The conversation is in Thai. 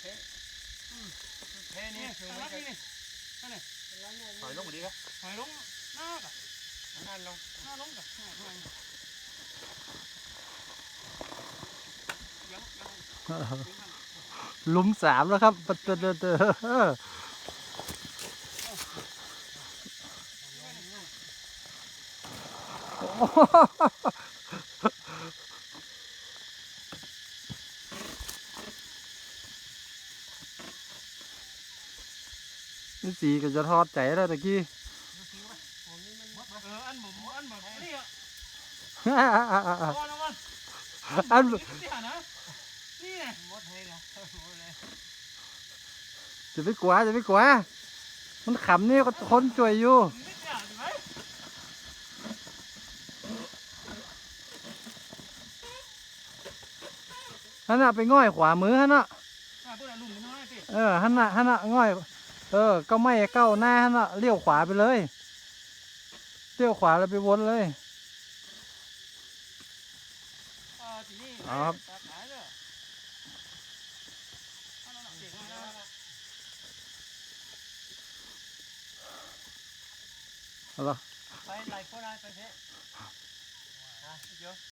เท่เทนี่นี่คือไม่รใช่นี่นั่นนี่ถอยลงมาดีครับถอยลงหน้ากะนั่นลงหน้าลงกะหน้าลงยังยังหลุมสามแล้วครับปัดเตอเตอเอออโอ้ นี่สีก็จะทอดใจแล้วตะกี้เอออันผมอันแบบนี่อะอัก่อนนะมันนนี่นจะไม่กลัวจะไม่กลัวมันขำนี่ก็คนช่วยอยู่ฮันน่ะไปง่อยขวามือฮันน่ะอ่าพวกนั้นลุงมันน้อยสิเออฮันน่ะฮันน่ะง่อย เออ ก็ไม่เก้าหน้าฮันน่ะเลี้ยวขวาไปเลย เลี้ยวขวาแล้วไปวนเลยครับอะเก่งมากนะเอาล่ะไปไหลก็ได้ไปเท่อะเดี๋ย